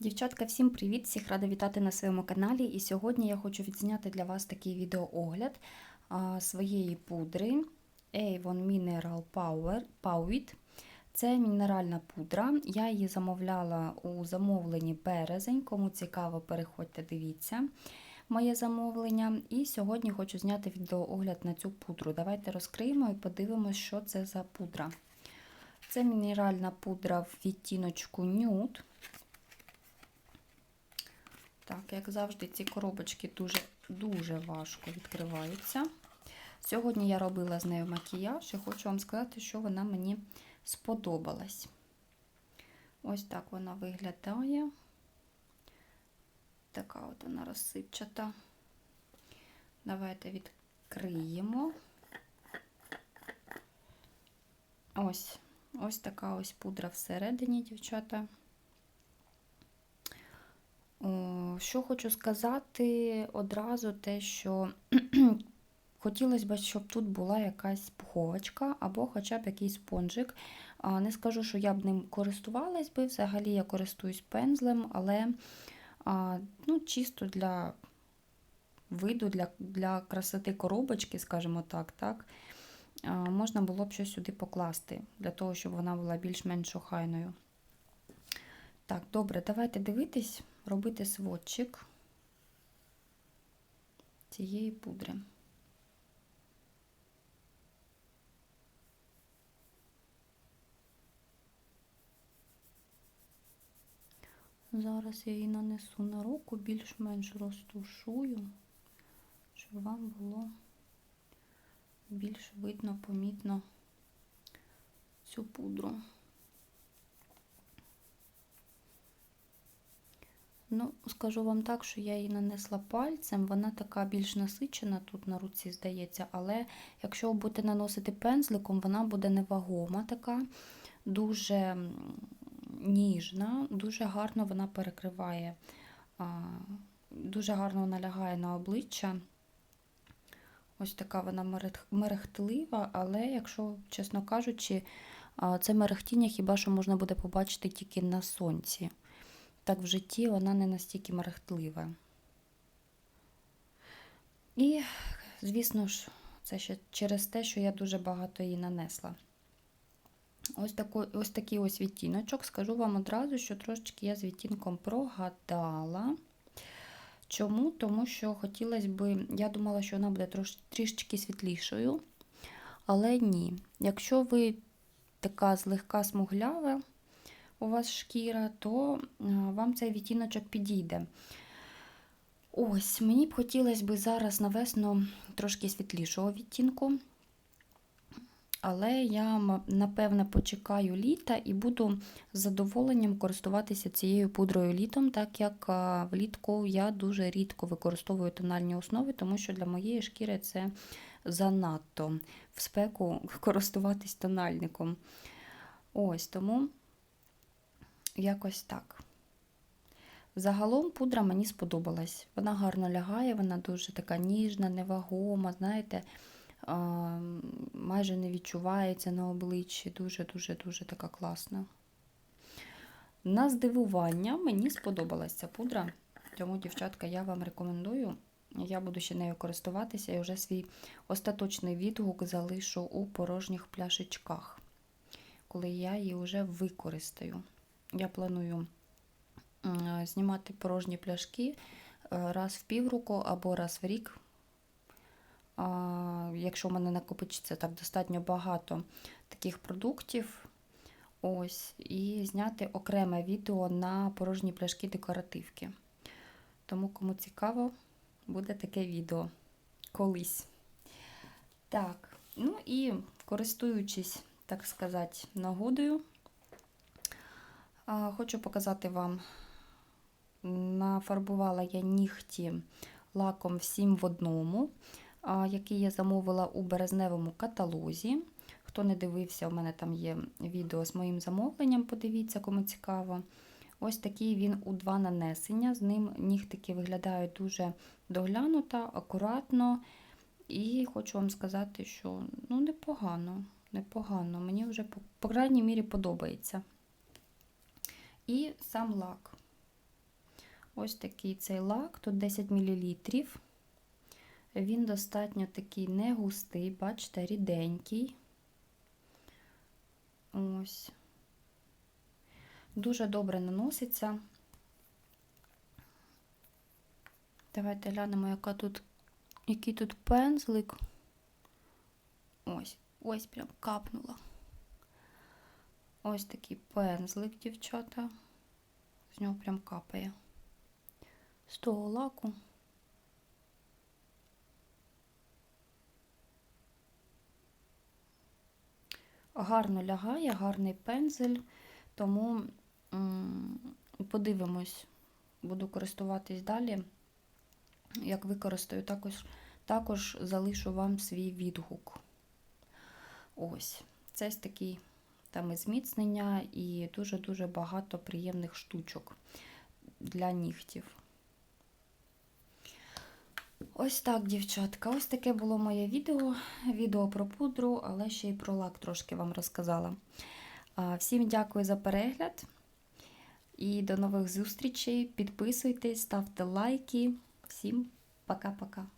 Дівчатка, всім привіт! Всіх рада вітати на своєму каналі. І сьогодні я хочу відзняти для вас такий відеоогляд своєї пудри Avon Mineral Power Powit. Це мінеральна пудра. Я її замовляла у замовленні березень. Кому цікаво, переходьте, дивіться моє замовлення. І сьогодні хочу зняти відеоогляд на цю пудру. Давайте розкриємо і подивимося, що це за пудра. Це мінеральна пудра в відтіночку Nude. Так, як завжди, ці коробочки дуже дуже важко відкриваються. Сьогодні я робила з нею макіяж і хочу вам сказати, що вона мені сподобалась. Ось так вона виглядає. Така от вона розсипчата. Давайте відкриємо. Ось, ось така ось пудра всередині, дівчата. Що хочу сказати одразу те, що хотілося б, щоб тут була якась пуховочка або хоча б якийсь спонжик. Не скажу, що я б ним користувалась би, взагалі я користуюсь пензлем, але ну, чисто для виду, для для красоти коробочки, скажімо так, так, можна було б щось сюди покласти, для того, щоб вона була більш-менш охайною. Так, добре, давайте дивитись, робити сводчик цієї пудри. Зараз я її нанесу на руку, більш-менш розтушую, щоб вам було більш видно, помітно цю пудру. Ну, скажу вам так, що я її нанесла пальцем, вона така більш насичена тут на руці, здається, але якщо будете наносити пензликом, вона буде невагома така, дуже ніжна, дуже гарно вона перекриває, дуже гарно вона лягає на обличчя. Ось така вона мерехтлива, але, якщо, чесно кажучи, це мерехтіння хіба що можна буде побачити тільки на сонці так в житті вона не настільки мерехтлива. І, звісно ж, це ще через те, що я дуже багато її нанесла. Ось тако, ось такий ось відтіночок. Скажу вам одразу, що трошечки я з відтінком прогадала. Чому? Тому що хотілося б, я думала, що вона буде трош, трішечки світлішою. Але ні. Якщо ви така злегка смуглява, у вас шкіра, то е, вам цей відтіночок підійде. Ось, мені б хотілося б зараз на весну трошки світлішого відтінку. Але я, напевне, почекаю літа і буду з задоволенням користуватися цією пудрою літом, так як е, влітку я дуже рідко використовую тональні основи, тому що для моєї шкіри це занадто в спеку користуватись тональником. Ось тому якось так. Загалом пудра мені сподобалась. Вона гарно лягає, вона дуже така ніжна, невагома, знаєте, майже не відчувається на обличчі. Дуже-дуже-дуже така класна. На здивування мені сподобалася ця пудра, тому, дівчатка, я вам рекомендую. Я буду ще нею користуватися і вже свій остаточний відгук залишу у порожніх пляшечках, коли я її вже використаю я планую знімати порожні пляшки е, раз в півроку або раз в рік. Якщо в мене накопичиться так достатньо багато таких продуктів, ось, і зняти окреме відео на порожні пляшки декоративки. Тому, кому цікаво, буде таке відео колись. Так, ну і користуючись, так сказати, нагодою. Хочу показати вам, нафарбувала я нігті лаком всім в одному, який я замовила у березневому каталозі. Хто не дивився, у мене там є відео з моїм замовленням, подивіться, кому цікаво. Ось такий він у два нанесення. З ним нігтики виглядають дуже доглянуто, акуратно. І хочу вам сказати, що ну, непогано, непогано. Мені вже, по, крайній мірі, подобається. І сам лак. Ось такий цей лак, тут 10 мл. Він достатньо такий не густий, бачите, ріденький. Ось. Дуже добре наноситься. Давайте глянемо, яка тут, який тут пензлик. Ось, ось прям капнула. Ось такий пензлик, дівчата. З нього прям капає. З того лаку. Гарно лягає, гарний пензель, тому подивимось, буду користуватись далі. Як використаю, також, також залишу вам свій відгук. Ось, це такий там і зміцнення, і дуже-дуже багато приємних штучок для нігтів. Ось так, дівчатка. Ось таке було моє відео. Відео про пудру, але ще й про лак трошки вам розказала. Всім дякую за перегляд. І до нових зустрічей. Підписуйтесь, ставте лайки. Всім пока-пока.